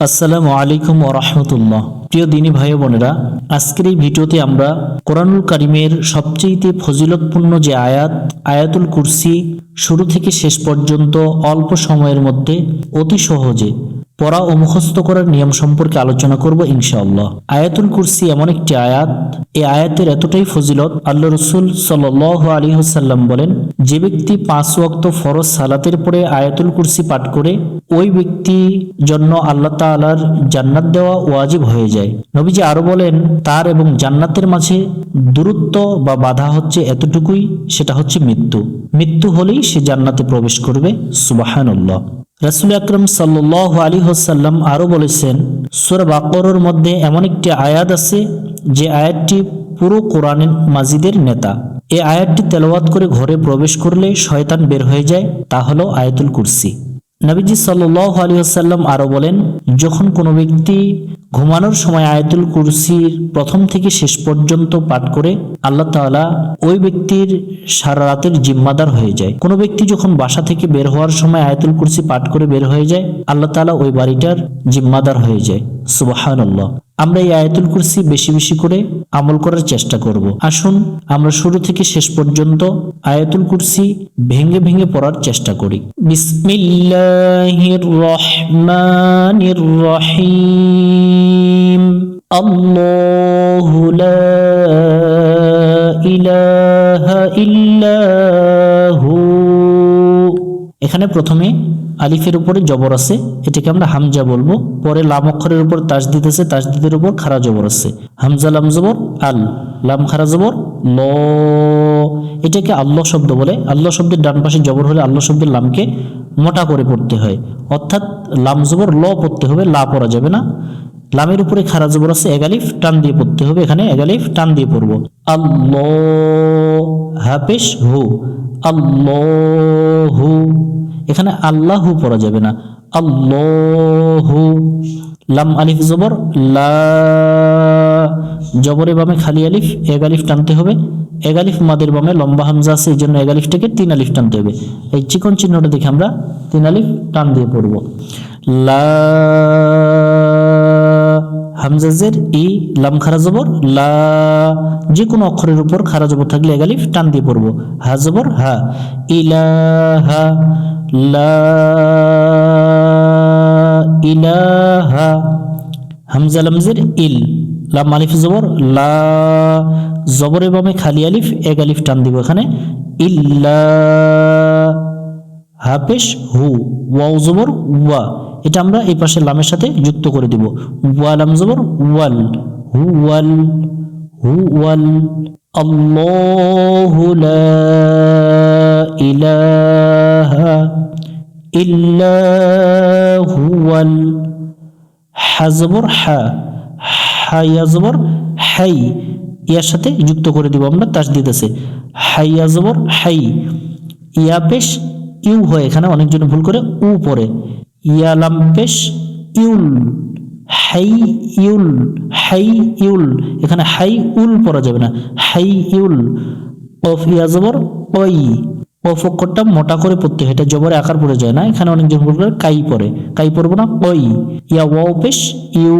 আসসালামু আলাইকুম ওরহমতুল্লাহ প্রিয় দিনী ভাই বোনেরা, আজকের এই ভিডিওতে আমরা কোরআনুল কারিমের সবচেয়ে ফজিলতপূর্ণ যে আয়াত, আয়াতুল কুরসি, শুরু থেকে শেষ পর্যন্ত অল্প সময়ের মধ্যে অতি সহজে পড়া ও মুখস্থ করার নিয়ম সম্পর্কে আলোচনা করব ইনশাআল্লাহ। আয়াতুল কুরসি এমন একটি আয়াত। এই আয়াতের এতটাই ফজিলত, আল্লাহ রসুল সাল আলী হাসাল্লাম বলেন, যে ব্যক্তি পাঁচ ওয়াক্ত ফরজ সালাতের পরে আয়াতুল কুরসি পাঠ করে, ওই ব্যক্তি জন্য আল্লাহ তাআলার জান্নাত দেওয়া ওয়াজিব হয়ে যায়। নবীজি আরও বলেন, তার এবং জান্নাতের মাঝে দূরত্ব বা বাধা হচ্ছে এতটুকুই, সেটা হচ্ছে মৃত্যু। মৃত্যু হলেই সে জান্নাতে প্রবেশ করবে, সুবাহানুল্লাহ। রাসুল আকরম সাল্লাহ আলী হোসাল্লাম আরও বলেছেন, সুর বাকরের মধ্যে এমন একটি আয়াত আছে, যে আয়াতটি পুরো কোরআন মাজিদের নেতা। এ আয়াতটি তেলাওয়াত করে ঘরে প্রবেশ করলে শয়তান বের হয়ে যায়, তা হল আয়াতুল কুরসি। নবীজি সাল্লাহ আলী আসাল্লাম আরও বলেন, যখন কোনো ব্যক্তি ঘুমানোর সময় আয়াতুল কুরসির প্রথম থেকে শেষ পর্যন্ত পাঠ করে আল্লাহ তাআলা ওই ব্যক্তির সারা রাতের জিম্মাদার হয়ে যায়। কোনো ব্যক্তি যখন বাসা থেকে বের হওয়ার সময় আয়াতুল কুরসি পাঠ করে বের হয়ে যায়, আল্লাহ তাআলা ওই বাড়িটার জিম্মাদার হয়ে যায়। সুবাহান্লাহ আমরা এই আয়াতুল কুরসি বেশি বেশি করে আমল করার চেষ্টা করব। আসুন, আমরা শুরু থেকে শেষ পর্যন্ত আয়াতুল কুরসি ভেঙে ভেঙে পড়ার চেষ্টা করি। ইলাহা ইল্লাহু। এখানে প্রথমে আলিফের উপরে জবর আছে, এটাকে আমরা হামজা বলব। পরে লাম অক্ষরের উপর তাসদিদ আছে তাসদিদের উপর খারা জবর আছে। হামজা, লাম জবর, আল। লাম, খারা জবর, ল। এটাকে আল্লাহ শব্দ বলে। আল্লাহ শব্দের ডান পাশে জবর হলে আল্লাহ শব্দের লামকে মোটা করে পড়তে হয়। অর্থাৎ লাম জবর ল পড়তে হবে, লা পড়া যাবে না। লামের উপরে খারা জবর আছে এগালিফ টান দিয়ে পড়তে হবে। এখানে এগালিফ টান দিয়ে পড়ব। আল্লাহ হাফেশ হু। আল্লাহু এখানে আল্লাহু পড়া যাবে না। আল্লাহু লাম আলিফ জবর, লা জবরে বামে খালি আলিফ, এক আলিফ টানতে হবে। এক আলিফ মাদের বামে লম্বা হামজা আছে এই জন্য এক আলিফটাকে তিন আলিফ টানতে হবে। এই চিকন চিহ্নটা দেখে আমরা তিন আলিফ টান দিয়ে পড়ব। লা হামজাজের ই, লাম খারা জবর, লা যে কোনো অক্ষরের উপর খারা জবর থাকলে এগালিফ টান দিয়ে পড়ব। হা জবর, হা। ইলাহা, লা, ইলাহা। হামজা লামজের ইল। লাম আলিফ জবর, লা। জবরে বামে খালি আলিফ, এক আলিফ টান দিব এখানে। ইল্লা হাফেশ, হু, ওয়াও জবর, ওয়া। এটা আমরা এই পাশে লামের সাথে যুক্ত করে দিব। ওয়ালাম জবর, ওয়াল। হু ওয়াল। হু, ওয়াল। আল্লাহু লা ইলাহা ইল্লা হুয়াল। হা হাইয়া জবর, হাই। ইয়ার সাথে যুক্ত করে দিব আমরা তাস দিতেছে হাইয়া জবর, হাই। ইয়া পেশ ইউ হয় এখানে অনেকজন ভুল করে উ পরে ইয়ালাম পেশ ইউল, হাই ইউল হাই ইউল। এখানে হাই উল পরা যাবে না। হাই ইউল, অফ ইয়া জবর ওই অফ মোটা করে পড়তে হয়, এটা জবরে আকার পড়ে যায় না, এখানে অনেকজন করে কাই পড়ে, কাই পড়ব না? ওই, ইয়া ওয়াও পেশ, ইউ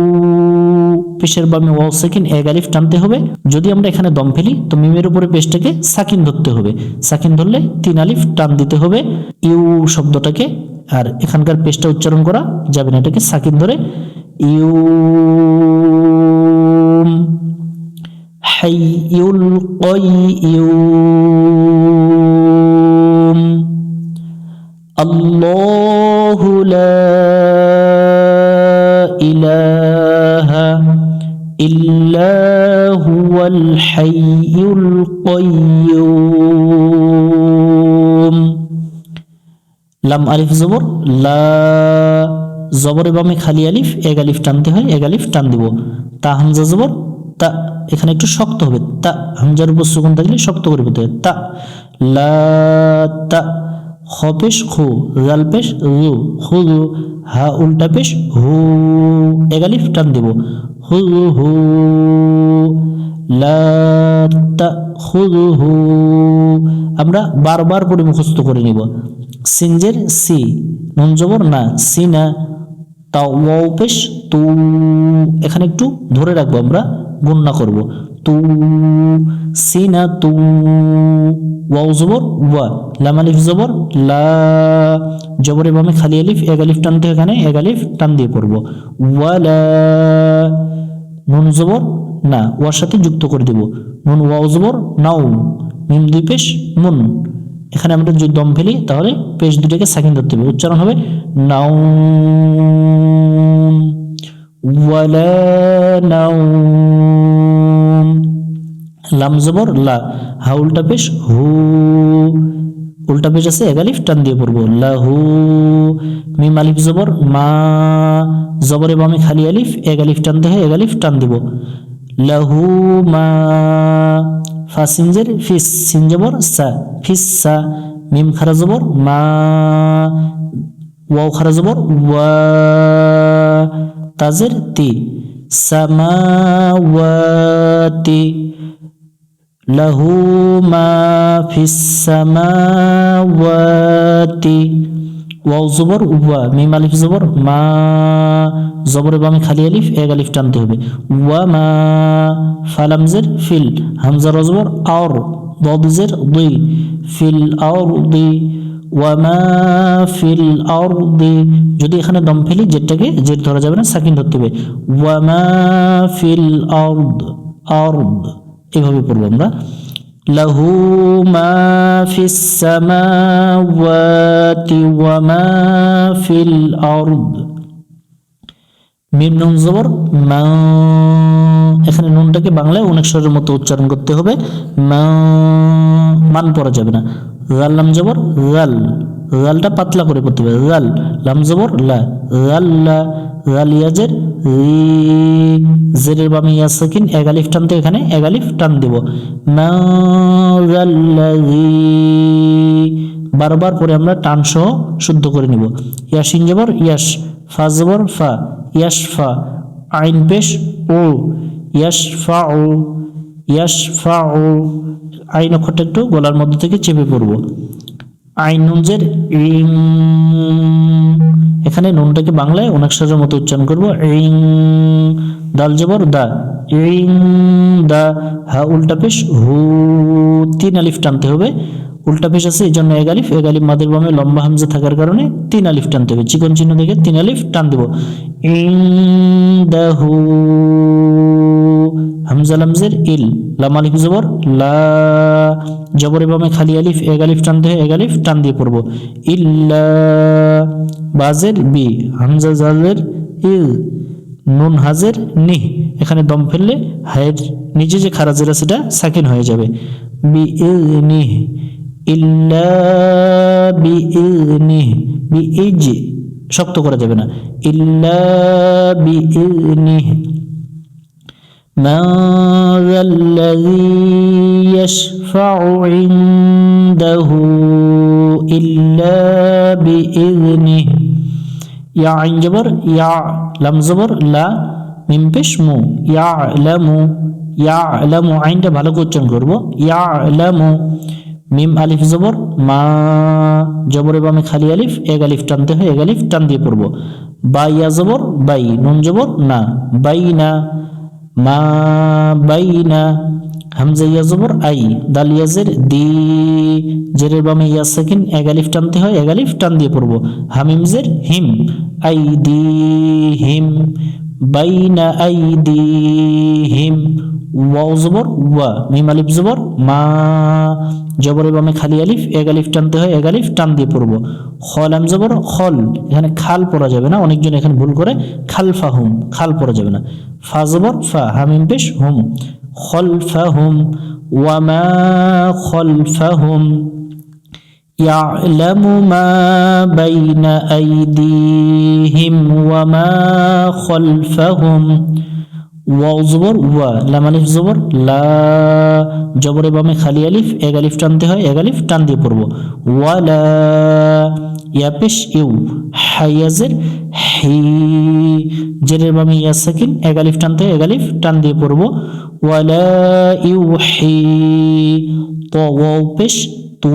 পেশের বামে ওয়াও সেকেন্ড, এক আলিফ টানতে হবে, যদি আমরা এখানে দম ফেলি, তো মিমের উপরে পেশটাকে সাকিন ধরতে হবে, সাকিন ধরলে তিন আলিফ টান দিতে হবে, ইউ শব্দটাকে, আর এখানকার পেশটা উচ্চারণ করা যাবে না, এটাকে সাকিন ধরে, ইউ হাই ইউল হাইয়ুল কাইয়ুম। আল্লাহু লা ইলাহা ইল্লা হুয়াল হাইয়ুল কাইয়ুম। লাম আলিফ জবর, লা জবরে বামে খালি আলিফ, এক আলিফ টানতে হয়, এক আলিফ টান দিব। তা হামজা জবর, তা এখানে একটু শক্ত হবে। তা হামজার উপর সুগুন থাকলে শক্ত করে হবে তা, লা, তা খ পেশ খু জাল পেশ রু, হু রু হা। উল্টা পেশ হু এক আলিফ টান দিব হু হু। খুযুহু আমরা বারবার করে মুখস্থ করে নিব। সিনজের সি নুন জবর না, সি না তা ওয়াও পেশ তু। এখানে একটু ধরে রাখব আমরা, গণনা করব। তু সিনা তু ওয়াও জবর, ওয়া, লাম আলিফ জবর, লা জবরে বামে খালি আলিফ, এক আলিফ টানতে এখানে এক আলিফ টান দিয়ে পড়ব। ওয়ালা নুন জবর, না, ওয়ার সাথে যুক্ত করে দেব। নুন, ওয়াও জবর নাও মিম দুই পেশ, নুন। এখানে আমরা যদি দম ফেলি, তাহলে পেশ দুটাকে সাকিন ধরতে হবে। উচ্চারণ হবে নাও ওয়ালা নাও লাম জবর লা। হা উল্টা পেশ, হু। উল্টা পেশ আছে এগালিফ টান দিয়ে পড়ব। লাহু মিম, আলিফ জবর মা। জবরে বামে খালি আলিফ এগালিফ টানতে হয় এগালিফ টান দিব। লাহু মা। ফা, সিনজের, ফিস, সিন জবর, সা। ফিস, সা। মিম, খারা জবর, মা। ওয়াও, খারা জবর, ওয়া। তাজের, তি। সামাওয়াতি। লাহু মা ফিস সামাওয়াতি ওয়াও জবর ওয়া মিম জবর মা জবরে বামে খালি আলিফ এক আলিফ টানতে হবে। ওয়া মা ফালামজের ফিল, হামজা রজবর আর দজের দুই ফিল আর দুই ওয়ামা ফিল আরদি যদি এখানে দম ফেলি জেটটাকে জেট ধরা যাবে না, সাকিন ধরতে হবে। ওয়ামা ফিল আরদ আরদ এভাবে পড়ব আমরা। লাহু মা ওয়া মা ফিল আরদ। মিম নুন জবর মা। এখানে নুনটাকে বাংলায় অনেক স্বরের মতো উচ্চারণ করতে হবে। মা। মান পড়া যাবে না। রাল লাম, জবর রাল রালটা পাতলা করে পড়তে হবে। রাল লাম, জবর, লা। রাল্লা রাল ইয়াজের রি জেরের বামে ইয়া সাকিন এগালিফ টানতে এখানে এগালিফ টান দিব। বারবার পরে আমরা টান সহ শুদ্ধ করে নিব। ইয়াসিন জবর ইয়াস ফা জবর, ফা ইয়াস ফা আইন পেশ, ও ইয়াস ফা ও ইয়াস ফা ও। আইন অক্ষরটা একটু গলার মধ্যে থেকে চেপে পড়ব। আইন নুনজের ইং এখানে নুনটাকে বাংলায়? অনেক সহজের মতো উচ্চারণ করব। ইং দাল জবর, দা। ইং দা, হা, উল্টা পেশ, হু। তিন আলিফ টানতে হবে। উল্টা পেশ আছে, এই জন্য এক আলিফ। এক আলিফ মাদের বামে লম্বা হামজা থাকার কারণে তিন আলিফ টানতে হবে। চিকন চিহ্ন দেখে তিন আলিফ টান দেব। ইং দাহু হামজা লামজের ইল। লাম আলিফ জবর, লা জবরে বামে খালি আলিফ, এক আলিফ টানতে হয় এক আলিফ টান দিয়ে পড়ব। ইল্লা বাজের বি, হামজা জালের ইল, নুন হাজের নিহ এখানে দম ফেললে হায়ের নিচে যে খারাজের আছে সেটা সাকিন হয়ে যাবে। বি ইল নিহ ইল্লা বি ইল নিহ বি ইজ শক্ত করা যাবে না। ইল্লা বি ইল নিহ من ذا الذي يشفع عنده إلا بإذنه يا عين جبر يا لم زبر لا মিম পেশ মু ইয়ালামু ইয়ালামু আইনটা ভালো করে উচ্চারণ করবো ইয়ালামু মিম আলিফ জবর মা জবরে বামে খালি আলিফ এক আলিফ টানতে হয় এক আলিফ টান দিয়ে পড়বো বা ইয়া জবর বাই নুন জবর না বাই না মা বাইনা হামজা ইয়া জবর আই দাল ইয়াজের দি। জেরের বামে ইয়া সাকিন এক আলিফ টানতে হয় এগালিফ টান দিয়ে পড়ব। হামিমজের হিম, আই দি হিম। বাইনা আই দি হিম। ওয়াও জবর ওয়া মিম আলিফ জবর মা জবরের বামে খালি আলিফ এক আলিফ টানতে হয় এক আলিফ টান দিয়ে পড়বো খল আম জবর খল এখানে খাল পড়া যাবে না অনেকজন এখানে ভুল করে খাল ফাহুম খাল পড়া যাবে না ফা জবর ফা হামিম পেশ হুম খলফাহুম ওয়ামা খলফাহুম يعلم ما بين أيديهم وما خلفهم ওয়াও জবর, ওয়া, লাম আলিফ জবর, লা জবরে বামে খালি আলিফ, এক আলিফ টানতে হয়, এক আলিফ টান দিয়ে পড়ব। ওয়ালা ইয়া পেশ, ইউ, হাইয়াজের, হি, জেরের বামে ইয়া সাকিন, এক আলিফ টানতে হয়, এক আলিফ টান দিয়ে পড়ব। ওয়ালা ইউ, হি, তো, ওয়াও পেশ, তু,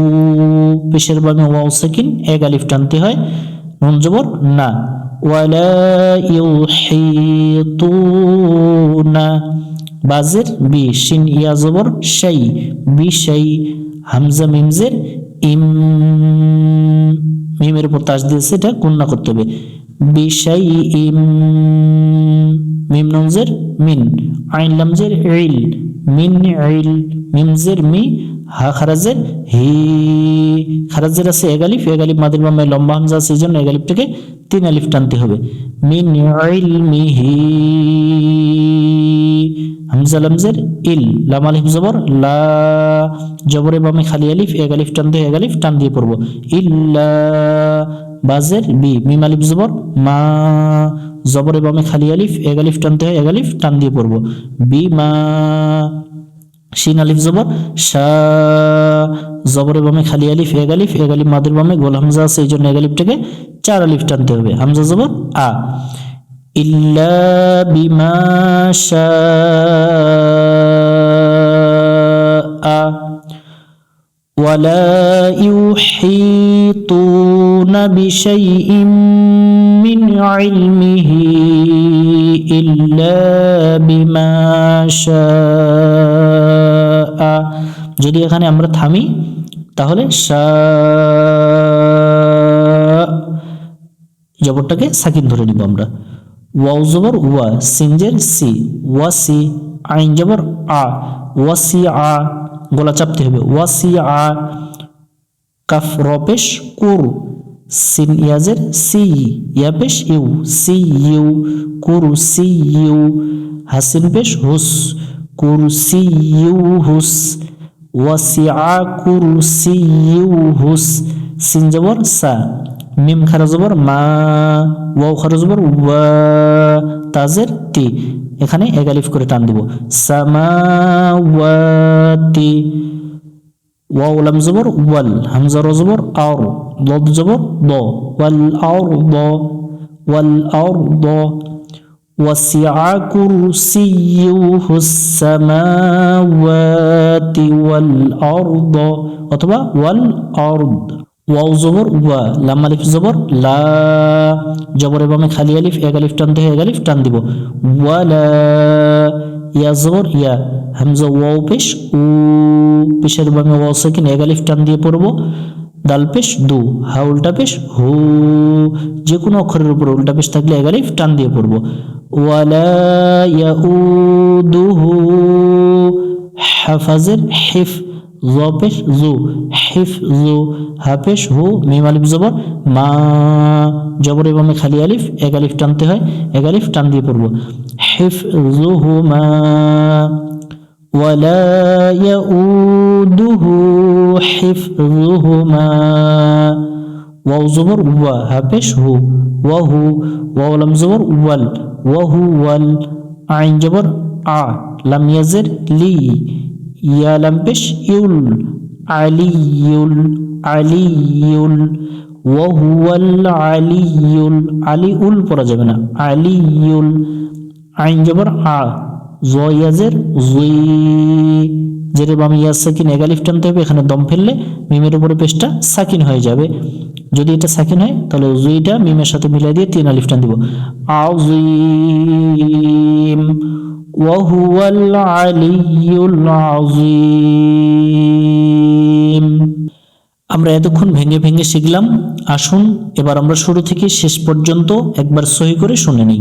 পেশের বামে ওয়াও সাকিন, এক আলিফ টানতে হয়। নুন জবর, না। ওয়ালা ইউহিতুনা বাজের বি, শিন, ইয়া, জবর, শাই, বি, শাই, হামজা মিমের উপর তাস দিয়েছে সেটা গুণনা করতে হবে। বিশাই ইম, মিম, নমজের, মিন, আইন, লামজের, ইল, মিন, ইল, মিমজের, মি হা খারাজের হি। খারাজের আছে এক আলিফ মাদের বামে লম্বা হামজা আছে এই জন্য এক আলিফটাকে তিন আলিফ টানতে হবে। মিন ইল মিহি হামজা লামজের ইল, লাম আলিফ জবর, লা। জবরে বামে খালি আলিফ এক আলিফ টানতে এক আলিফ টান দিয়ে পড়ব। ইল্লা। বাজের বি, মিম আলিফ জবর, মা। জবরে বামে খালি আলিফ এক আলিফ টানতে হয় এক টান দিয়ে পড়ব। বি, মা। শিন আলিফ জবর শা জবরে বামে খালি আলিফ এক আলিফ এক আলিফ মাদের বামে গোল হামজা আছে এই জন্য এক আলিফটাকে চার আলিফ টানতে হবে হামজা জবর আ ইল্লা বিমা শাআ ولا يحيطون بشيء من علمه إلا বিমা যদি এখানে আমরা থামি, তাহলে জবরটাকে সাকিন ধরে নিব আমরা। ওয়াউ জবর ওয়া, সিনজের সি, ওয়া সি, আইন জবর আ, ওয়া সি আ, গলা চাপতে হবে। ওয়া সি আ, কাফ রপেশ কুর, সিন ইয়াজের সি ইয়া পেশ ইউ, সি ইউ, কুরু সি ইউ হাসিন পেশ হুস কুরু সি ইউ হুস সিন জবর সা, মিম খারা জবর মা, ওয়াও খারা জবর ওয়া, তাজের তি এখানে এগালিফ করে টান দিব, সামাওয়াতি, ওয়াও লাম জবর ওয়াল, হামজা র জবর আর দদ জবর দ, ওয়াল আর দ, ওয়াল আর দ وسع كرسيه السماوات والأرض অথবা والأرض ওয়াও জবর ওয়া লাম আলিফ জবর লা জবরের বামে খালি আলিফ এক আলিফ টানতে হয় এক আলিফ টান দিব ওয়ালা ইয়া জবর ইয়া হামজা ওয়াও পেশ উ পেশের বামে ওয়াও সাকিন এক আলিফ টান দিয়ে পড়বো দাল পেশ, দু। হা, উল্টা পেশ, হু। যে কোনো অক্ষরের উপর উল্টা পেশ থাকলে এক টান দিয়ে পড়ব। ওয়ালা ইয়াউদুহু হাফাজের হিফ জপেশ জু। হিফ, জু। হাফেশ হু। মিম আলিফ জবর, মা। জবর এবং খালি আলিফ, এক আলিফ টানতে হয় এক আলিফ টান দিয়ে পড়ব। হিফ, জু, হু, মা। ولا يؤوده حفظهما ওয়াও জবর ওয়া হাফেশ হু ওয়াহু ওয়াও লাম জবর ওয়াল ওয়াহু ওয়াল আইন জবর আ লাম ইয়াজের লি ইয়া লাম পেশ ইউল আলিয়ুল আলিয়ুল ওয়াহুয়াল আলিয়ুল আলিউল পড়া যাবে না আলিয়ুল আইন জবর আ জয়াজের জুই জের বাম ইয়া সাকিন এগালিফ টানতে হবে এখানে দম ফেললে মিমের উপরে পেশটা সাকিন হয়ে যাবে যদি এটা সাকিন হয় তাহলে জুইটা মিমের সাথে মিলাই দিয়ে তিন আলিফ টান দিব আউজিম وهو العلي العظيم আমরা এতক্ষণ ভেঙে ভেঙে শিখলাম আসুন এবার আমরা শুরু থেকে শেষ পর্যন্ত একবার সহি করে শুনে নিই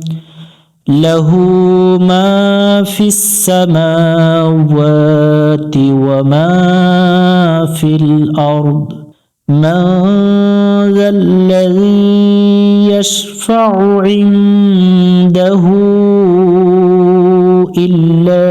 له ما في السماوات وما في الأرض. من ذا الذي يشفع عنده إلا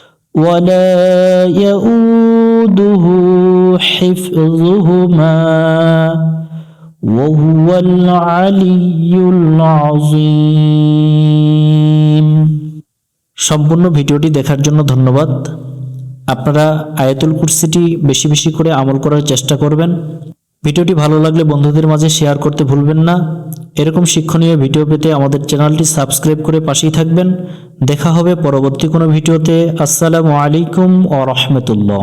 ولا يؤوده حفظهما وهو العلي العظيم সম্পূর্ণ ভিডিওটি দেখার জন্য ধন্যবাদ আপনারা আয়াতুল কুরসিটি বেশি বেশি করে আমল করার চেষ্টা করবেন ভিডিওটি ভালো লাগলে বন্ধুদের মাঝে শেয়ার করতে ভুলবেন না। এরকম শিক্ষণীয় ভিডিও পেতে আমাদের চ্যানেলটি সাবস্ক্রাইব করে পাশেই থাকবেন। দেখা হবে পরবর্তী কোনো ভিডিওতে। আসসালামু আলাইকুম ও রহমতুল্লাহ।